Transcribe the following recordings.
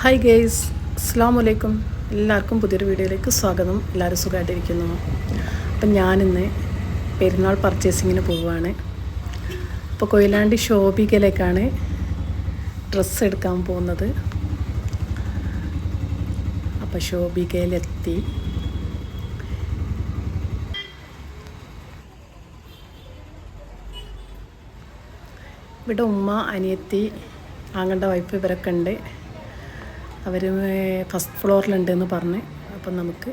Hi guys അസ്സാം വലൈക്കും എല്ലാവർക്കും പുതിയൊരു വീഡിയോയിലേക്ക് സ്വാഗതം. എല്ലാവരും സുഖമായിട്ടിരിക്കുന്നു. അപ്പം ഞാനിന്ന് പെരുന്നാൾ പർച്ചേസിങ്ങിന് പോവുകയാണ്. അപ്പോൾ കൊയിലാണ്ടി ഷോപ്പിക്കലേക്കാണ് ഡ്രസ്സ് എടുക്കാൻ പോകുന്നത്. അപ്പോൾ ഷോപ്പിക്കയിലെത്തി ഇവിടെ ഉമ്മ അനിയത്തി ആങ്ങളുടെ വൈഫ് ഇവരൊക്കെ ഉണ്ട്. അവർ ഫസ്റ്റ് ഫ്ലോറിലുണ്ട് എന്ന് പറഞ്ഞ്. അപ്പം നമുക്ക്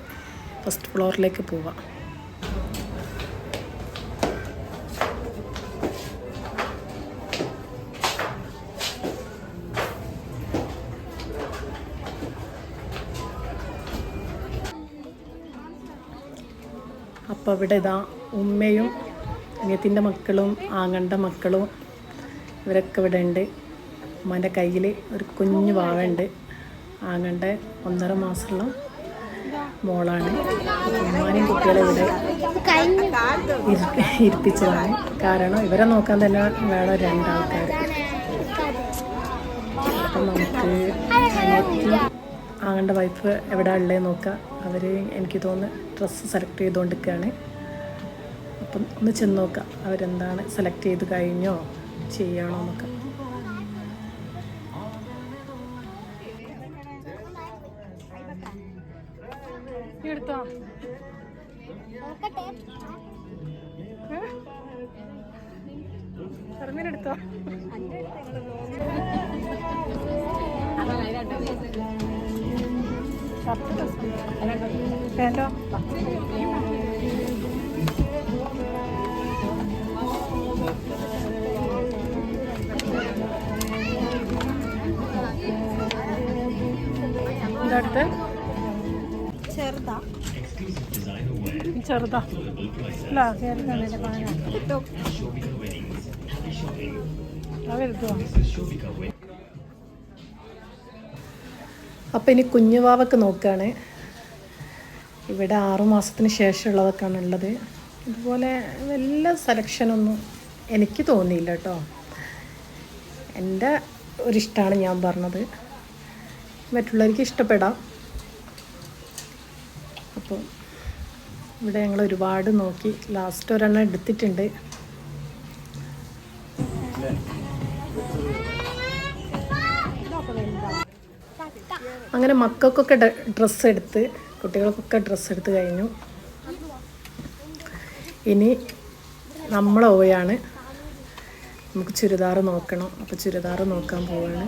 ഫസ്റ്റ് ഫ്ലോറിലേക്ക് പോവാം. അപ്പോൾ ഇവിടെ ഇതാ ഉമ്മയും അനിയത്തിന്റെ മക്കളും ആങ്ങളുടെ മക്കളും ഇവരൊക്കെ ഇവിടെ ഉണ്ട് ഉമ്മാന്റെ കയ്യിൽ ഒരു കുഞ്ഞു വാവുണ്ട് ആങ്ങളുടെ ഒന്നര മാസമുള്ള മോളാണ്. ഉമ്മാനും കുട്ടികളെ ഇവിടെ ഇരി- ഇരിപ്പിച്ചതാണ്. കാരണം ഇവരെ നോക്കാൻ തന്നെ വേണം രണ്ടാൾക്കാർ അപ്പം നമുക്ക് അനിയത്തി വൈഫ് എവിടെ ഉള്ളത് നോക്കാം. അവർ എനിക്ക് തോന്നുന്നു ഡ്രസ്സ് സെലക്ട് ചെയ്തുകൊണ്ടിരിക്കുകയാണ് അപ്പം ഒന്ന് ചെന്ന് നോക്കാം. അവരെന്താണ് സെലക്ട് ചെയ്ത് കഴിഞ്ഞോ? ചെയ്യണോ എന്നൊക്കെ. എടുത്തോ എടുത്തോ വേണ്ടോ? എന്താ അടുത്ത് ചെറുതാ. ചെറുതാ. അല്ല അപ്പം ഇനി കുഞ്ഞുവാവൊക്കെ നോക്കുകയാണ്. ഇവിടെ ആറുമാസത്തിന് ശേഷമുള്ളതൊക്കെയാണ് ഉള്ളത് ഇതുപോലെ വലിയ സെലക്ഷനൊന്നും എനിക്ക് തോന്നിയില്ല കേട്ടോ. എന്റെ ഒരിഷ്ടമാണ് ഞാൻ പറഞ്ഞത്. മറ്റുള്ളവർക്ക് ഇഷ്ടപ്പെടാം. അപ്പോൾ ഇവിടെ ഞങ്ങൾ ഒരുപാട് നോക്കി. ലാസ്റ്റ് ഒരെണ്ണം എടുത്തിട്ടുണ്ട്. അങ്ങനെ മക്കൾക്കൊക്കെ ഡ്രസ്സ് എടുത്ത് കുട്ടികൾക്കൊക്കെ ഡ്രസ്സ് എടുത്ത് കഴിഞ്ഞു. ഇനി നമ്മളെ പോയാണ് നമുക്ക് ചുരിദാർ നോക്കണം. അപ്പോൾ ചുരിദാർ നോക്കാൻ പോവാണ്.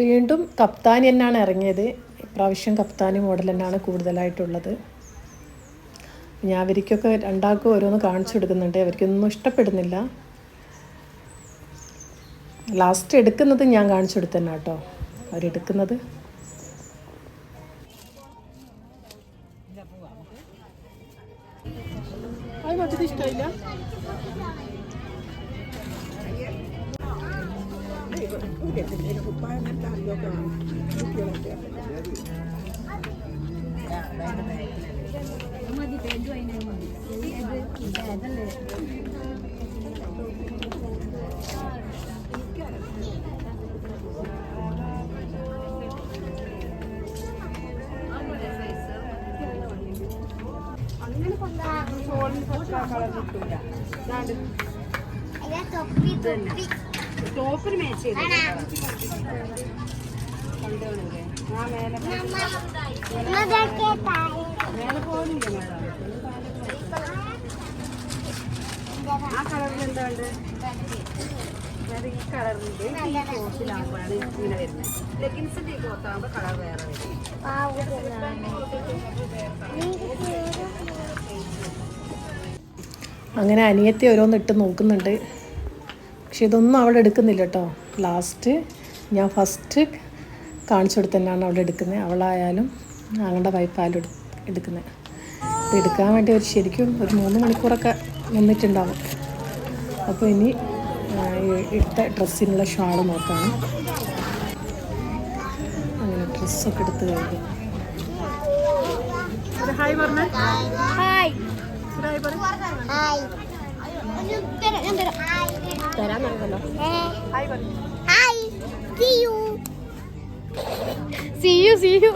വീണ്ടും കപ്താനി തന്നെയാണ് ഇറങ്ങിയത്. ഇപ്രാവശ്യം കപ്താനി മോഡൽ തന്നെയാണ് കൂടുതലായിട്ടുള്ളത്. ഞാൻ അവർക്കൊക്കെ രണ്ടാൾക്കും ഓരോന്ന് കാണിച്ചു കൊടുക്കുന്നുണ്ട്. അവർക്കൊന്നും ഇഷ്ടപ്പെടുന്നില്ല. ലാസ്റ്റ് എടുക്കുന്നത് ഞാൻ കാണിച്ചു കൊടുത്തന്നെ കേട്ടോ അവരെടുക്കുന്നത് അങ്ങനെ കൊണ്ടാ സോളിൽ കളർ കിട്ടില്ല ഇതാണ് തൊപ്പി തൊപ്പി ടോപ്പിന് മാച്ച് ചെയ്ത്. മേലെ മേഡം? ആ കളറിൽ എന്തുണ്ട്? അതായത് ഈ കളറിന്റെ ഈ ക്ലോത്തിലാകുമ്പോഴാണ് ഇങ്ങനെ വരുന്നത്. ഈ കളർ വേറെ വരും. അങ്ങനെ അനിയത്തി ഓരോന്നിട്ട് നോക്കുന്നുണ്ട്. പക്ഷെ ഇതൊന്നും അവൾ എടുക്കുന്നില്ല കേട്ടോ. ലാസ്റ്റ് ഞാൻ ഫസ്റ്റ് കാണിച്ചു കൊടുത്ത് തന്നെയാണ് അവൾ എടുക്കുന്നത്. അവളായാലും ഞങ്ങളുടെ വൈഫായാലും എടു എടുക്കുന്നത്. അപ്പോൾ എടുക്കാൻ വേണ്ടി ഒരു ശരിക്കും ഒരു മൂന്ന് മണിക്കൂറൊക്കെ നിന്നിട്ടുണ്ടാവും. അപ്പോൾ ഇനി ഇട്ട ഡ്രസ്സിനുള്ള ഷാൾ നോക്കാം അങ്ങനെ ഡ്രസ്സൊക്കെ എടുത്ത് കഴിഞ്ഞു. ഹായ് പറഞ്ഞു. ഹായ് ഹായ് തരാൻ നടക്കല്ലോ ഹായ് പറ hi see you see you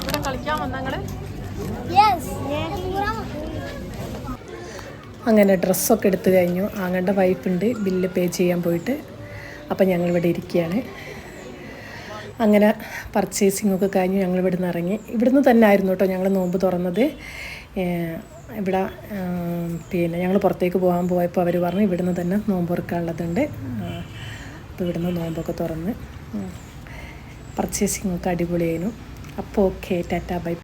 ഇവിടെ കളിക്കാൻ വന്നങ്ങൾ യെസ് അങ്ങനെ ഡ്രസ്സൊക്കെ എടുത്തു കഴിഞ്ഞു. ആങ്ങളുടെ വൈഫുണ്ട് ബില്ല് പേ ചെയ്യാൻ പോയിട്ട്. അപ്പം ഞങ്ങളിവിടെ ഇരിക്കുകയാണ്. അങ്ങനെ പർച്ചേസിംഗ് ഒക്കെ കഴിഞ്ഞു ഞങ്ങൾ ഇവിടുന്ന് ഇറങ്ങി. ഇവിടുന്ന് തന്നെ ആയിരുന്നു കേട്ടോ ഞങ്ങൾ നോമ്പ് തുറന്നത്. ഇവിടെ പിന്നെ ഞങ്ങൾ പുറത്തേക്ക് പോകാൻ പോയപ്പോൾ അവർ പറഞ്ഞു ഇവിടുന്ന് തന്നെ നോമ്പ് തുറക്കാനുള്ളതുണ്ട്. അപ്പോൾ ഇവിടുന്ന് നോമ്പൊക്കെ തുറന്ന് പർച്ചേസിംഗ് ഒക്കെ അടിപൊളിയായിരുന്നു അപ്പോൾ ഓക്കെ ടാറ്റാ ബൈ.